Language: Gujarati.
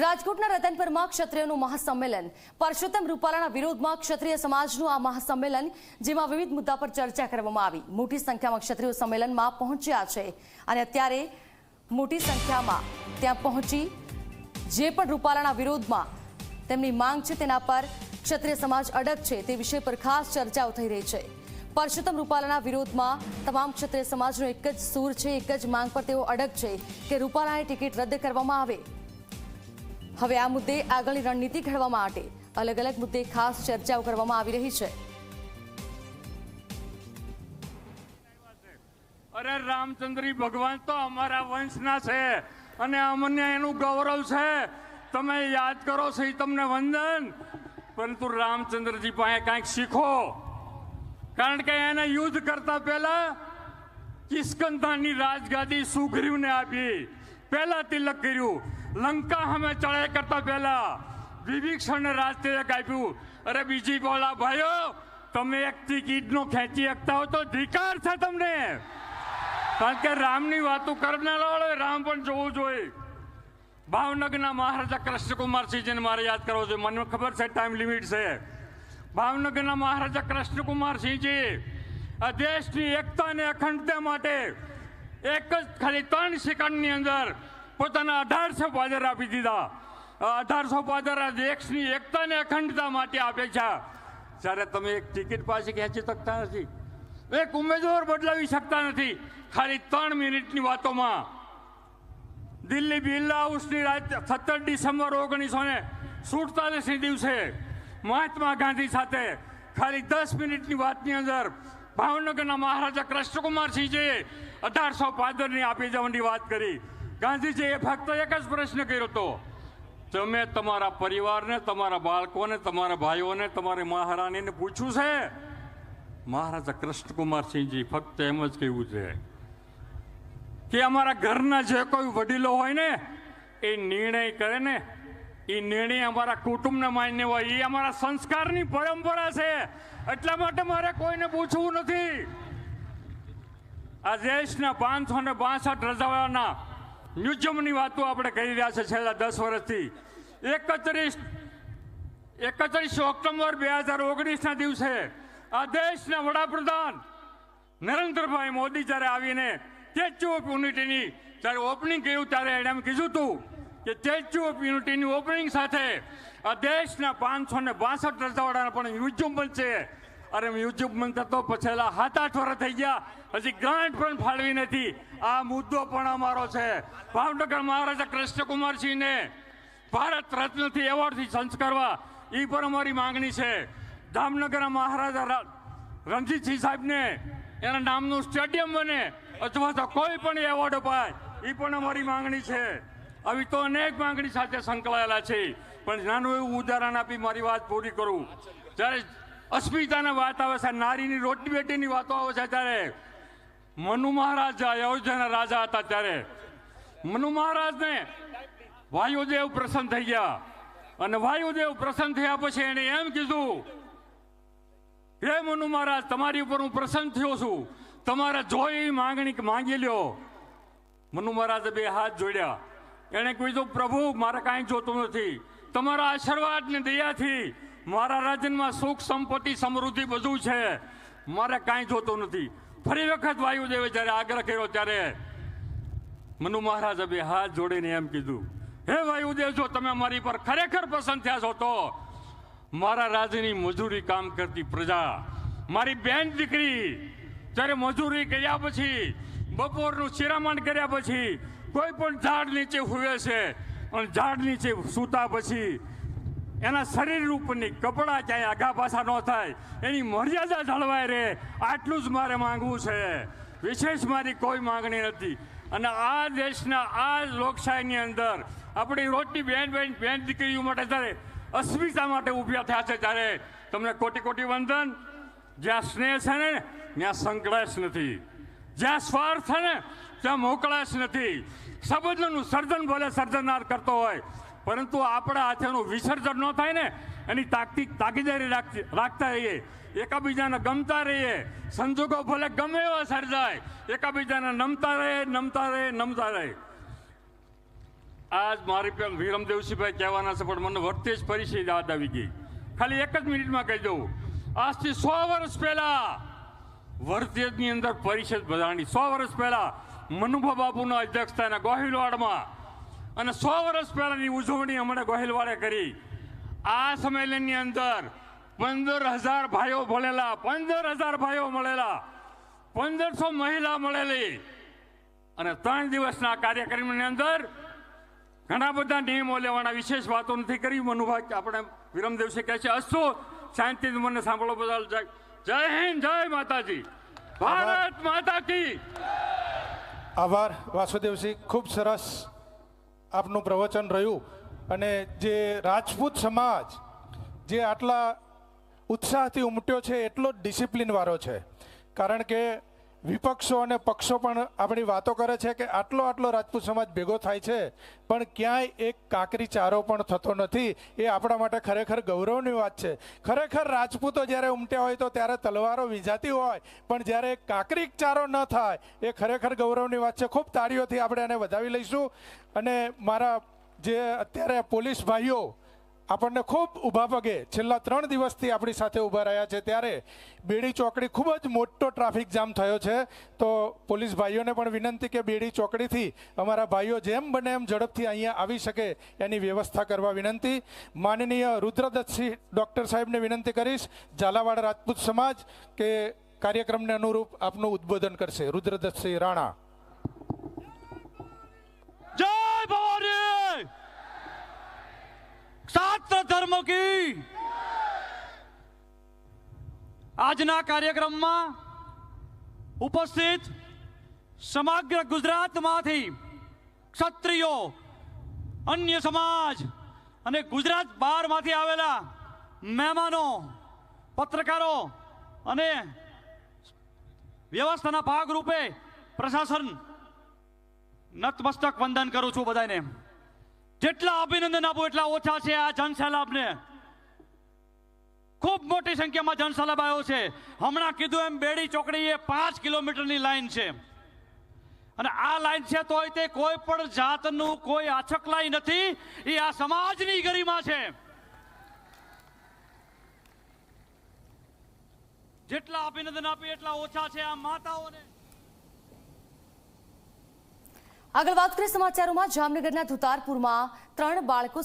રાજકોટના રતનપુરમાં ક્ષત્રિયોનું મહાસંમેલન. પરસોત્તમ રૂપાલાના વિરોધમાં ક્ષત્રિય સમાજનું આ મહાસંમેલન, જેમાં વિવિધ મુદ્દા પર ચર્ચા કરવામાં આવી. મોટી સંખ્યામાં ક્ષત્રિયો સંમેલનમાં પહોંચ્યા છે. અને અત્યારે મોટી સંખ્યામાં ત્યાં પહોંચી જે પણ રૂપાલાના વિરોધમાં તેમની માંગ છે તેના પર ક્ષત્રિય સમાજ અડગ છે તે વિષય પર ખાસ ચર્ચાઓ થઈ રહી છે. પરસોત્તમ રૂપાલાના વિરોધમાં તમામ ક્ષત્રિય સમાજનો એક જ સૂર છે, એક જ માંગ પર તેઓ અડગ છે કે રૂપાલાની ટિકિટ રદ કરવામાં આવે. હવે આ મુદ્દે આગળની રણનીતિ ઘડવા માટે અલગ અલગ મુદ્દે ખાસ ચર્ચાઓ કરવામાં આવી રહી છે. અરે રામચંદ્રી, ભગવાન તો અમારા વંશના છે અને અમને એનું ગૌરવ છે. તમે યાદ કરો છો તમને વંદન. પરંતુ રામચંદ્રજી પાસે કાંઈક શીખો. કારણ કે એને યુદ્ધ કરતા પહેલા કિસ્કંધાની રાજગાદી સુગ્રીવને આપી. પહેલા તિલક કર્યું. લંકા અમે ચડાઈ કરતા પહેલા વિભીક્ષણને રાજ તિલક આપ્યું અરે બીજી બોલા, ભાઈઓ, તમે એક ટિકિટનો ખેંચી શકતા હો તો ધિકાર છે તમને. કારણ કે રામની વાતો કરનારા રામ પણ જોવું જોઈએ. ભાવનગરના મહારાજા કૃષ્ણકુમારસિંહજીને મારે યાદ કરવો જોઈએ, મને ખબર છે ટાઈમ લિમિટ છે. ભાવનગરના મહારાજા કૃષ્ણકુમારસિંહજી આ દેશની એકતા અને અખંડતા માટે એક જ ખાલી ત્રણ સેકન્ડની અંદર પોતાના અઢારસો પાદર આપી દીધા. અઢારસો પાદર આ દેશની એકતા અને અખંડતા માટે આપે છે. જ્યારે તમે એક ટિકિટ પાસે ખેંચી શકતા નથી, એક ઉમેદવાર બદલાવી શકતા નથી, ખાલી ત્રણ મિનિટની વાતોમાં. દિલ્હી બિરલા હાઉસની રાત સત્તર ડિસેમ્બર ઓગણીસો ને સુડતાલીસની દિવસે મહાત્મા ગાંધી સાથે ખાલી દસ મિનિટની વાતની અંદર ભાવનગરના મહારાજા કૃષ્ણકુમારસિંહજીએ અઢારસો પાદરની આપી જવાની વાત કરી. ગાંધીજીએ ફક્ત એક જ પ્રશ્ન કર્યો હતો. તમે તમારા પરિવારને, તમારા બાળકોને, તમારા ભાઈઓને, તમારી મહારાણીને પૂછ્યું છે? મહારાજા કૃષ્ણકુમારસિંહજી ફક્ત એમ જ કહ્યું છે કે અમારા ઘરના જે કોઈ વડીલો હોય ને, એ નિર્ણય કરે ને, એ નિર્ણય અમારા કુટુંબને માન્ય હોય. એ અમારા સંસ્કારની પરંપરા છે. એટલા માટે મારે કોઈને પૂછવું નથી. આ દેશના પાંચસો ને બાસઠ રજાવાના મ્યુઝિયમની વાતો આપણે કરી રહ્યા છે છેલ્લા દસ વર્ષથી. એકત્રીસ એકત્રીસ ઓક્ટોબર બે હજાર ઓગણીસના દિવસે આ દેશના વડાપ્રધાન નરેન્દ્રભાઈ મોદી જ્યારે આવીને સ્ટેચ્યુ ઓફ યુનિટીની જ્યારે ઓપનિંગ કર્યું ત્યારે એણે એમ કીધું હતું કે સ્ટેચ્યુ ઓફ યુનિટીની ઓપનિંગ સાથે આ દેશના પાંચસો ને બાસઠ રજાવાળાના પણ મ્યુઝિયમ બનશે. અરે યુટ્યુબ બનતા તો પછેલા સાત આઠ વર્ષ થઈ ગયા. હજી ગ્રાન્ટ પણ ફાળવી નથી. આ મુદ્દો પણ અમારો છે. ભાવનગર મહારાજા કૃષ્ણકુમારસિંહને ભારત રત્નથી એવોર્ડથી સંસ્કારવા એ પણ અમારી માંગણી છે. જામનગરના મહારાજા રણજીતસિંહ સાહેબને એના નામનું સ્ટેડિયમ બને અથવા તો કોઈ પણ એવોર્ડ અપાય એ પણ અમારી માંગણી છે. આવી તો અનેક માંગણી સાથે સંકળાયેલા છે. પણ નાનું એવું ઉદાહરણ આપી મારી વાત પૂરી કરું. જ્યારે અસ્મિતાની વાત આવે છે, નારીની રોટી બેટીની વાતો આવે છે ત્યારે. મનુ મહારાજ અયોધ્યાના રાજા હતા ત્યારે. મનુ મહારાજને વાયુદેવ પ્રસન્ન થઈ ગયા. અને વાયુદેવ પ્રસન્ન થયા પછી એણે એમ કીધું, હે મનુ મહારાજ, તમારી ઉપર હું પ્રસન્ન થયો છું. તમારે જોઈ માંગણી માંગી લ્યો. મનુ મહારાજે બે હાથ જોડ્યા. એણે કીધું, પ્રભુ, મારે કાંઈ જોતું નથી. તમારા આશીર્વાદ ને દયાથી મારા રાજ્યમાં સુખ, સંપત્તિ, સમૃદ્ધિ બધું છે. મારે કાંઈ જોતું નથી. ફરી વખત વાયુદેવે જ્યારે આગ્રહ કર્યો ત્યારે મનુ મહારાજ બે હાથ જોડીને એમ કીધું, હે વાયુદેવ, જો તમે મારી પર ખરેખર પસંદ થયા છો, તો મારા રાજ્યની મજૂરી કામ કરતી પ્રજા, મારી બેન દીકરી જ્યારે મજૂરી કર્યા પછી, બપોરનું શિરામણ કર્યા પછી કોઈ પણ ઝાડ નીચે હુવે છે અને ઝાડ નીચે સૂતા પછી એના શરીર ઉપરની કપડાં ક્યાંય આઘા ન થાય, એની મર્યાદા જળવાય રહે, આટલું જ મારે માંગવું છે. વિશેષ મારી કોઈ માંગણી નથી. અને આ દેશના આ લોકશાહીની અંદર આપણી રોજની બેન બેન બેન દીકરીઓ માટે જ્યારે અસ્મિતા માટે ઊભા થયા છે, ત્યારે તમને કોટી કોટી વંદન. જ્યાં સ્નેહ છે ને, ત્યાં સંકળાશ નથી. જ્યાં સ્વાર્થ છે ને, ત્યાં મોકળાશ નથી. સંબંધોનું સર્જન ભલે સર્જનાર કરતો હોય પરંતુ આપણા હાથેનું વિસર્જન ન થાય ને, એની તાકતી તાકીદારી રાખતી રહીએ. એકાબીજાને ગમતા રહીએ. સંજોગો ભલે ગમે એવા સર્જાય, એકાબીજાને નમતા રહે નમતા રહે નમતા રહે. આજ મારી પેલ વિરમદેવસિંહભાઈ કહેવાના છે, પણ મને વર્તેજ પરિચય યાદ આવી ગઈ. ખાલી એક જ મિનિટમાં કહી દઉં. આજથી સો વર્ષ પહેલા વર્તેજની અંદર પરિષદ બધાણી સો વર્ષ પહેલા મનુભા બાપુના અધ્યક્ષતાના ગોહિલવાડમાં અને સો વર્ષ પહેલાની ઉજવણી હમણાં ગોહિલવાડે કરી. આ સંમેલનની અંદર પંદર હજાર ભાઈઓ ભળેલા પંદર હજાર ભાઈઓ મળેલા પંદરસો મહિલા મળેલી. અને ત્રણ દિવસના કાર્યક્રમની અંદર ઘણા બધા નિયમો લેવાના વિશેષ વાતો નથી કરી. મનુભાઈ આપણે વિરમદેવસિંહ કહે છે અસ્તુ શાંતિ મને સાંભળો બદલ જય જય હિન્દ જય માતાજી. ભારત માતા કી. આભાર વાસુદેવસિંહ ખૂબ સરસ આપનું પ્રવચન રહ્યું. અને જે રાજપૂત સમાજ જે આટલા ઉત્સાહથી ઉમટ્યો છે, એટલો જ ડિસિપ્લિન વાળો છે. કારણ કે વિપક્ષો અને પક્ષો પણ આપણી વાતો કરે છે કે આટલો આટલો રાજપૂત સમાજ ભેગો થાય છે, પણ ક્યાંય એક કાકરી ચારો પણ થતો નથી. એ આપણા માટે ખરેખર ગૌરવની વાત છે. ખરેખર રાજપૂતો જ્યારે ઉમટ્યા હોય તો ત્યારે તલવારો વિજાતી હોય, પણ જ્યારે કાકરી ચારો ન થાય, એ ખરેખર ગૌરવની વાત છે. ખૂબ તાળીઓથી આપણે એને વધાવી લઈશું. અને મારા જે અત્યારે પોલીસ ભાઈઓ આપણને ખૂબ ઊભા પગે છેલ્લા ત્રણ દિવસથી આપણી સાથે ઊભા રહ્યા છે. ત્યારે બેડી ચોકડી ખૂબ જ મોટો ટ્રાફિક જામ થયો છે. તો પોલીસ ભાઈઓને પણ વિનંતી કે બેડી ચોકડીથી અમારા ભાઈઓ જેમ બને એમ ઝડપથી અહીંયા આવી શકે એની વ્યવસ્થા કરવા વિનંતી. માનનીય રુદ્રદત્તસિંહ ડૉક્ટર સાહેબને વિનંતી કરીશ. ઝાલાવાડ રાજપૂત સમાજ કે કાર્યક્રમને અનુરૂપ આપનું ઉદ્બોધન કરશે. રુદ્રદત્તસિંહ રાણા. શાસ્ત્ર ધર્મ કી. આજના કાર્યક્રમમાં ઉપસ્થિત સમગ્ર ગુજરાતમાંથી ક્ષત્રિયો, અન્ય સમાજ અને ગુજરાત બહારમાંથી આવેલા મહેમાનો, પત્રકારો અને વ્યવસ્થાના ભાગરૂપે પ્રશાસન નતમસ્તક વંદન કરું છું બધાને. જેટલા અભિનંદન આપો, એટલા ઓછા છે આ જનસેલાબને. ખૂબ મોટી સંખ્યામાં જનસેલાબ આવ્યો છે. હમણાં કીધું એમ, બેડી ચોકડી એ પાંચ કિલોમીટરની લાઈન છે. અને આ લાઈન છે તોય તે કોઈ પણ જાતનું કોઈ આછકલાઈ નથી. એ આ સમાજની ગરિમા છે. જેટલા અભિનંદન આપી એટલા ઓછા છે આ માતાઓને. આગળ વાત કરીએ સમાચારોમાં જામનગરના ધુતારપુરમાં ત્રણ બાળકો